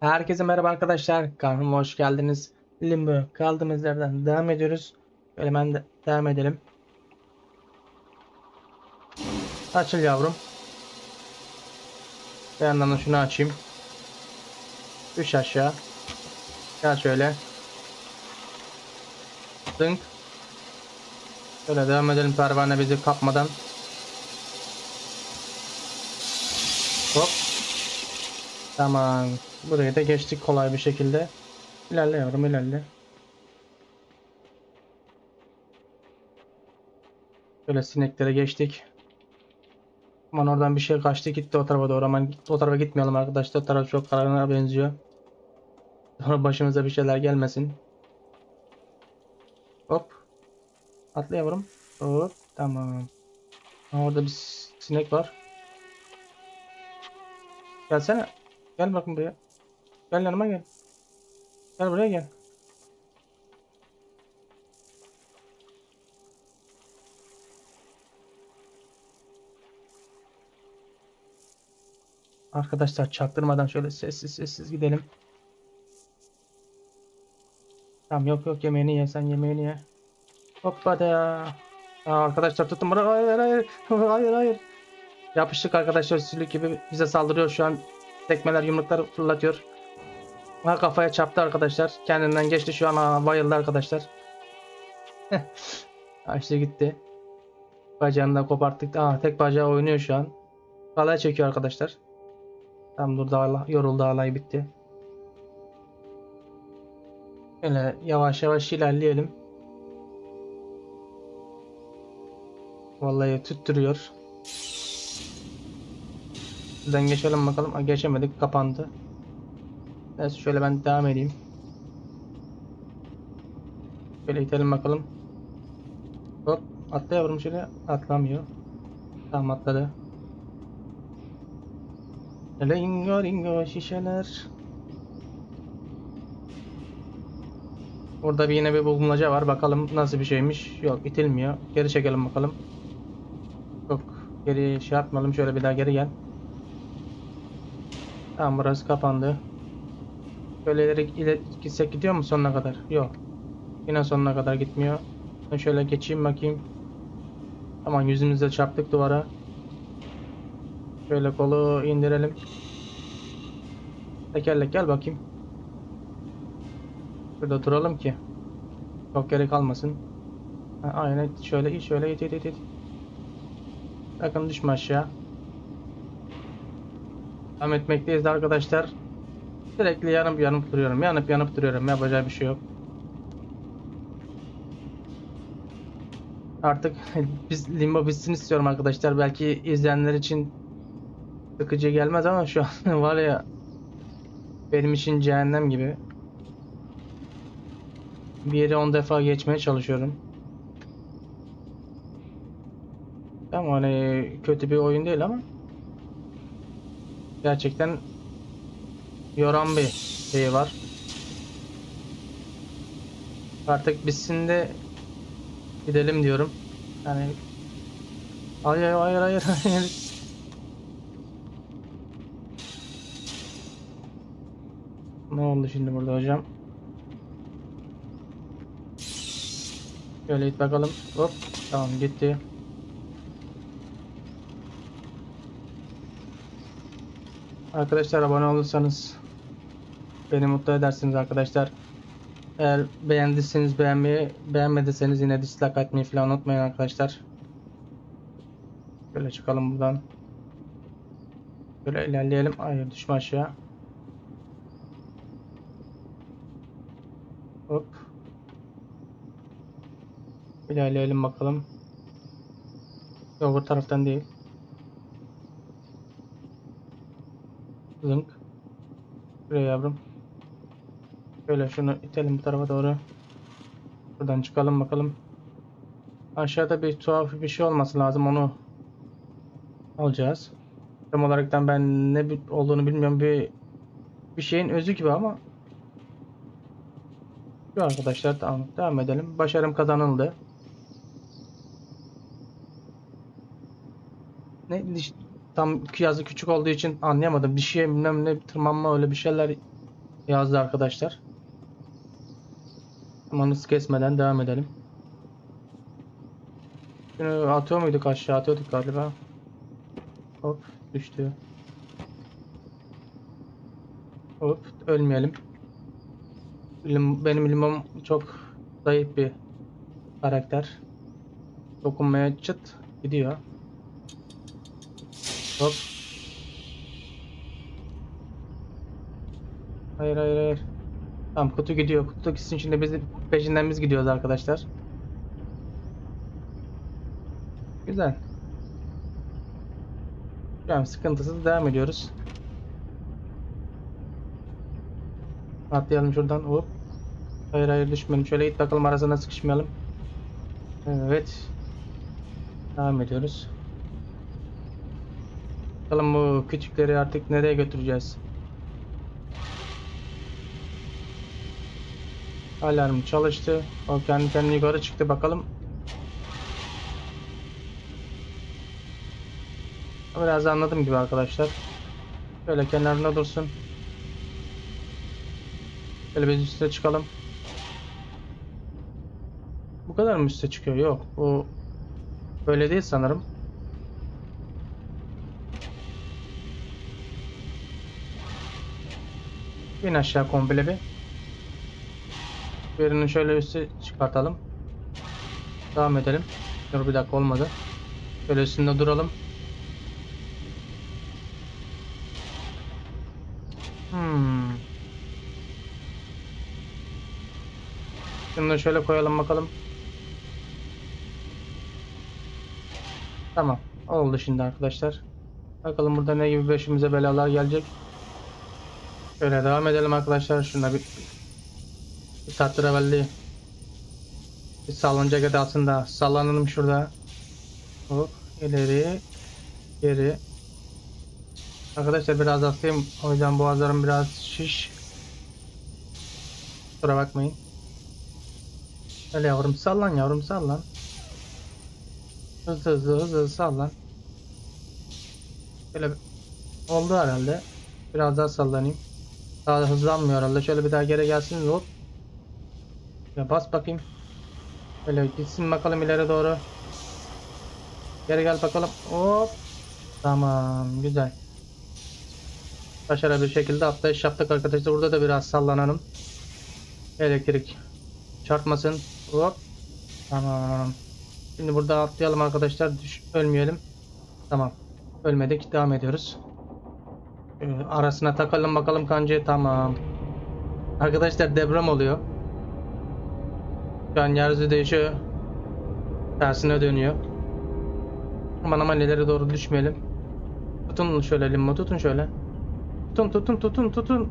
Herkese merhaba arkadaşlar. Kanalıma hoş geldiniz. Limbo kaldığımız yerden devam ediyoruz. Böyle hemen de devam edelim. Açıl yavrum. Bir yandan da şunu açayım. Düş aşağı. Gel şöyle. Zınk. Şöyle devam edelim pervane bizi kapmadan. Hop. Tamam. Burayı da geçtik kolay bir şekilde. İlerle yavrum ilerle. Şöyle sineklere geçtik. Aman oradan bir şey kaçtı gitti o tarafa doğru. Aman o tarafa gitmeyelim arkadaşlar. O taraf çok karanlığa benziyor. Sonra başımıza bir şeyler gelmesin. Hop. Atla. Hop. Tamam. Orada bir sinek var. Gelsene. Gel bakın buraya. Gel yanıma gel. Gel buraya gel. Arkadaşlar çaktırmadan şöyle sessiz sessiz gidelim. Tamam yok yok yemeğini ye sen yemeğini ye. Hoppa da. Aa, arkadaşlar tutun bana. Hayır hayır hayır hayır. Yapıştık arkadaşlar sülük gibi bize saldırıyor şu an. Tekmeler yumruklar fırlatıyor. Ha kafaya çarptı arkadaşlar. Kendinden geçti şu an bayıldı arkadaşlar. Açtı gitti. Bacağını da koparttık. Aa, tek bacağı oynuyor şu an. Alay çekiyor arkadaşlar. Tam dur da yoruldu alay bitti. Böyle yavaş yavaş ilerleyelim. Vallahi tüttürüyor. Buradan geçelim bakalım. Aa, geçemedik kapandı. Neyse şöyle ben devam edeyim. Şöyle itelim bakalım. Hop atla yavrum şöyle atlamıyor. Tamam atladı. Ringo ringo şişeler. Orada bir yine bir bulmaca var. Bakalım nasıl bir şeymiş. Yok itilmiyor. Geri çekelim bakalım. Yok geri şey yapmayalım. Şöyle bir daha geri gel. Tamam burası kapandı. Şöyle ileri, gitsek gidiyor mu sonuna kadar? Yok. Yine sonuna kadar gitmiyor. Ben şöyle geçeyim bakayım. Tamam yüzümüzle çarptık duvara. Şöyle kolu indirelim. Tekerlek gel bakayım. Burada duralım ki. Çok geri kalmasın. Ha, aynen şöyle şöyle it it it. Bakın düşme aşağı. Devam etmekteyiz arkadaşlar. Sürekli yanıp yanıp duruyorum. Yanıp yanıp duruyorum. Yapacağı bir şey yok. Artık biz limbo bitsin istiyorum arkadaşlar. Belki izleyenler için sıkıcı gelmez ama şu an var ya benim için cehennem gibi. Bir yere 10 defa geçmeye çalışıyorum. Tamam hani kötü bir oyun değil ama gerçekten yoran bir şey var. Artık bitsin de gidelim diyorum. Yani hayır hayır hayır hayır. Ne oldu şimdi burada hocam? Şöyle it bakalım. Hop. Tamam gitti. Arkadaşlar abone olursanız beni mutlu edersiniz arkadaşlar. Eğer beğendiyseniz beğenmeyi, beğenmediyseniz yine dislike atmayı falan unutmayın arkadaşlar. Şöyle çıkalım buradan. Böyle ilerleyelim. Hayır düşme aşağı. Hop. İlerleyelim bakalım. Yok bu taraftan değil. Zınk. Buraya yavrum. Şöyle şunu itelim bu tarafa doğru. Buradan çıkalım bakalım. Aşağıda bir tuhaf bir şey olması lazım onu alacağız. Tam olaraktan ben ne olduğunu bilmiyorum bir bir şeyin özü gibi ama şu arkadaşlar tamam devam edelim. Başarım kazanıldı. Ne tam yazı küçük olduğu için anlayamadım. Bir şey bilmem ne tırmanma öyle bir şeyler yazdı arkadaşlar. Ama hız kesmeden devam edelim. Şunu atıyor muyduk aşağı atıyorduk galiba. Hop düştü. Hop ölmeyelim. Lim- Benim limon çok zayıf bir karakter. Dokunmaya çıt gidiyor. Hop. Hayır hayır hayır. Tamam kutu gidiyor. Kutu gitsin şimdi biz peşinden biz gidiyoruz arkadaşlar. Güzel. Yani sıkıntısız devam ediyoruz. Atlayalım şuradan. Hop. Hayır hayır düşmeyelim. Şöyle it bakalım arasına sıkışmayalım. Evet. Devam ediyoruz. Bakalım bu küçükleri artık nereye götüreceğiz? Alarm çalıştı. O kendi kendine yukarı çıktı bakalım. Biraz anladım gibi arkadaşlar. Şöyle kenarında dursun. Şöyle biz üste çıkalım. Bu kadar mı üste çıkıyor? Yok. Bu böyle değil sanırım. İn aşağı komple bir. Birini şöyle üste çıkartalım. Devam edelim. Dur bir dakika olmadı. Şöyle üstünde duralım. Hmm. Şunu şöyle koyalım bakalım. Tamam. Oldu şimdi arkadaşlar. Bakalım burada ne gibi başımıza belalar gelecek. Şöyle devam edelim arkadaşlar. Şuna bir, bir tatlıravelli bir sallanacak edasında sallanalım şurada. Hop ileri geri. Arkadaşlar biraz hastayım. O yüzden boğazlarım biraz şiş. Kusura bakmayın. Öyle yavrum sallan yavrum sallan. Hızlı hızlı hızlı hızlı sallan. Şöyle oldu herhalde. Biraz daha sallanayım. Daha da hızlanmıyor herhalde. Şöyle bir daha geri gelsin hop. Ya bas bakayım. Böyle gitsin bakalım ileri doğru. Geri gel bakalım. Hop. Tamam güzel. Başarılı bir şekilde atlayış yaptık arkadaşlar. Burada da biraz sallanalım. Elektrik çarpmasın. Hop. Tamam. Şimdi burada atlayalım arkadaşlar. Düş, ölmeyelim. Tamam. Ölmedik. Devam ediyoruz. Ee, arasına takalım bakalım kancayı. Tamam. Arkadaşlar deprem oluyor. Şu an yeryüzü değişiyor. Tersine dönüyor. Aman aman ileri doğru düşmeyelim. Tutun şöyle limbo tutun şöyle. Tutun tutun tutun tutun.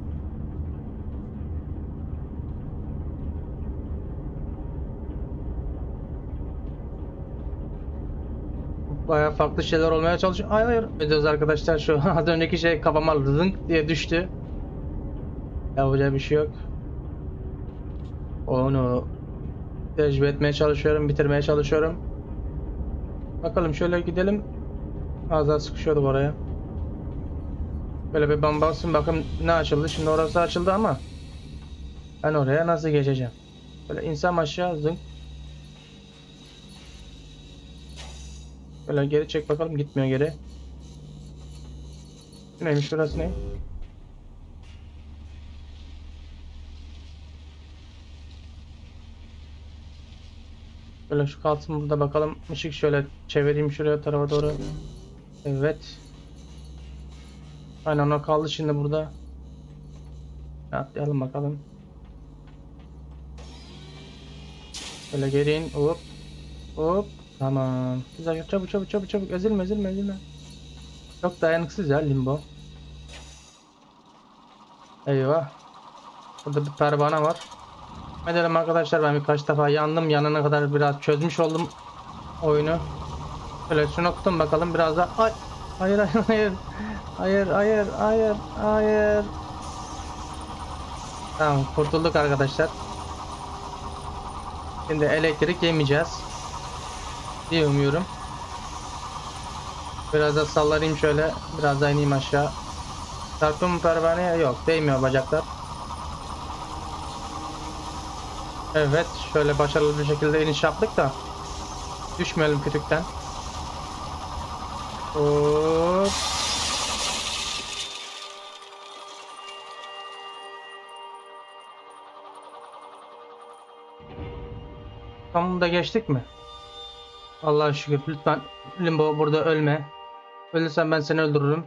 Baya farklı şeyler olmaya çalışıyor. Hayır hayır. Ediyoruz arkadaşlar şu az önceki şey kafama zınk diye düştü. Yapacak bir şey yok. Onu tecrübe etmeye çalışıyorum, bitirmeye çalışıyorum. Bakalım şöyle gidelim. Az daha sıkışıyorduk oraya. Böyle bir ben baksın bakın ne açıldı. Şimdi orası açıldı ama ben oraya nasıl geçeceğim? Böyle insan aşağı zınk. Böyle geri çek bakalım gitmiyor geri. Neymiş burası ne? Böyle şu kalsın burada bakalım. Işık şöyle çevireyim şuraya tarafa doğru. Evet. Aynen o kaldı şimdi burada. Atlayalım bakalım. Böyle geri in. Hop. Hop. Tamam. Güzel. Çabuk çabuk çabuk çabuk. Ezilme ezilme ezilme. Çok dayanıksız ya limbo. Eyvah. Burada bir pervane var. Edelim arkadaşlar ben birkaç defa yandım. Yanına kadar biraz çözmüş oldum oyunu. Şöyle şunu tutun bakalım biraz daha. Ay. Hayır hayır hayır. Hayır hayır hayır hayır. Tamam kurtulduk arkadaşlar. Şimdi elektrik yemeyeceğiz. Diye umuyorum. Biraz da sallarayım şöyle. Biraz da ineyim aşağı. Çarptım mı pervaneye? Yok değmiyor bacaklar. Evet, şöyle başarılı bir şekilde iniş yaptık da düşmeyelim kütükten. Hop. Sonunda geçtik mi? Allah'a şükür. Lütfen Limbo burada ölme. Ölürsen ben seni öldürürüm.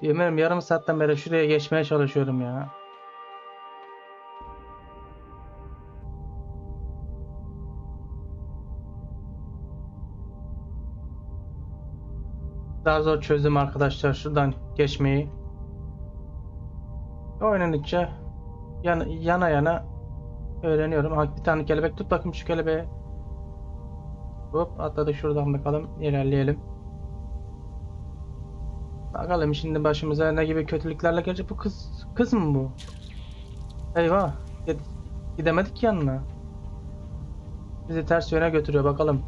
Yemeğim yarım saatten beri şuraya geçmeye çalışıyorum ya. Daha zor çözdüm arkadaşlar şuradan geçmeyi. Oynadıkça yana yana, yana öğreniyorum. Ha, bir tane kelebek tut bakayım şu kelebeği. Hop atladık şuradan bakalım ilerleyelim. Bakalım şimdi başımıza ne gibi kötülüklerle gelecek bu kız kız mı bu? Eyvah gid- gidemedik yanına. Bizi ters yöne götürüyor bakalım.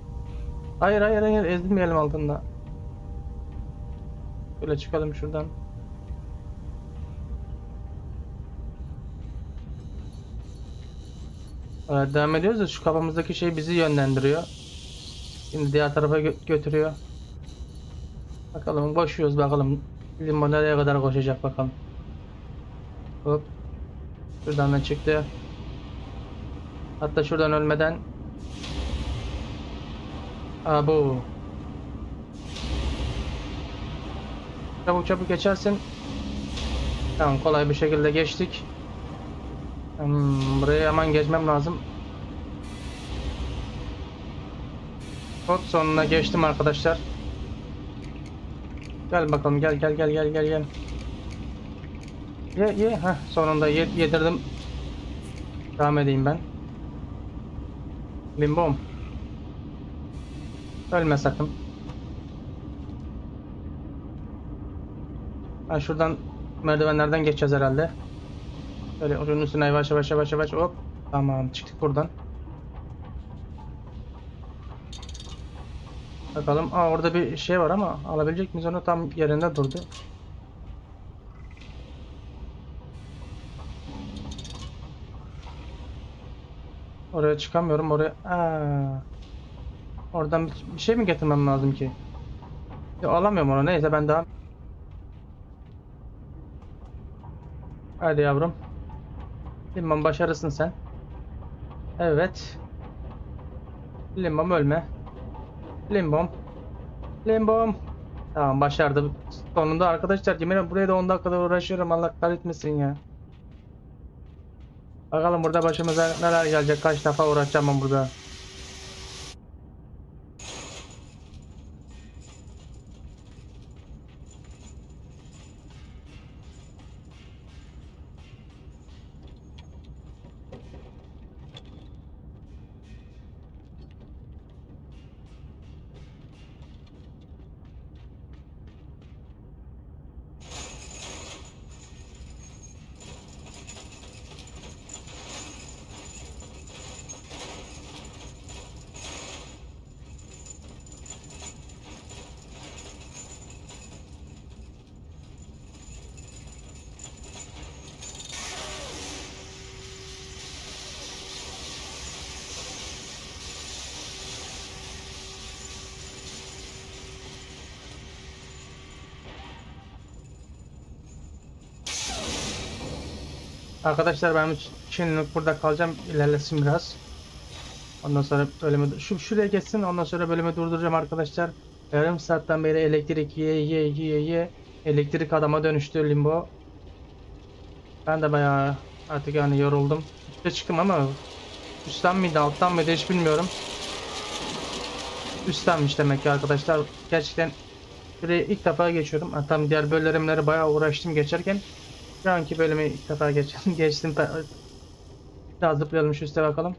Hayır hayır hayır ezilmeyelim altında. Böyle çıkalım şuradan. Evet, devam ediyoruz da şu kafamızdaki şey bizi yönlendiriyor. Şimdi diğer tarafa gö- götürüyor. Bakalım koşuyoruz bakalım. Limbo nereye kadar koşacak bakalım. Hop. Şuradan da çıktı. Hatta şuradan ölmeden. Aa bu. Çabuk çabuk geçersin. Tamam kolay bir şekilde geçtik. Hmm, buraya hemen geçmem lazım. Hop sonuna geçtim arkadaşlar. Gel bakalım gel gel gel gel gel gel. Ye ye heh sonunda ye, yedirdim. Devam edeyim ben. Limbom. Ölme sakın. Ha şuradan merdivenlerden geçeceğiz herhalde. Böyle onun üstüne yavaş yavaş yavaş yavaş hop. Tamam çıktık buradan. Bakalım. Aa orada bir şey var ama alabilecek miyiz onu tam yerinde durdu. Oraya çıkamıyorum oraya. Aa. Oradan bir şey mi getirmem lazım ki? Ya alamıyorum onu neyse ben daha. Hadi yavrum. Limbom başarısın sen. Evet. Limbom ölme. Limbom. Limbom. Tamam başardım. Sonunda arkadaşlar yemin buraya da 10 dakikada uğraşıyorum Allah kahretmesin ya. Bakalım burada başımıza neler gelecek kaç defa uğraşacağım ben burada. Arkadaşlar ben şimdilik burada kalacağım. İlerlesin biraz. Ondan sonra bölümü şu şuraya geçsin. Ondan sonra bölümü durduracağım arkadaşlar. Yarım saatten beri elektrik ye ye ye ye. Elektrik adama dönüştü limbo. Ben de bayağı artık yani yoruldum. Üste çıktım ama üstten miydi alttan mıydı hiç bilmiyorum. Üsttenmiş demek ki arkadaşlar. Gerçekten Şuraya ilk defa geçiyorum. Ha, tam diğer bölümleri bayağı uğraştım geçerken. Şu anki bölümü ilk defa geç geçtim. Biraz zıplayalım şu üste bakalım.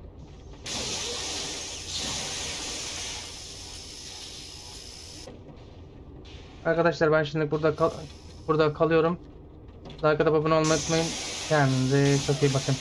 Arkadaşlar ben şimdi burada kal burada kalıyorum. Atıp abone olmayı unutmayın. Kendinize çok iyi bakın.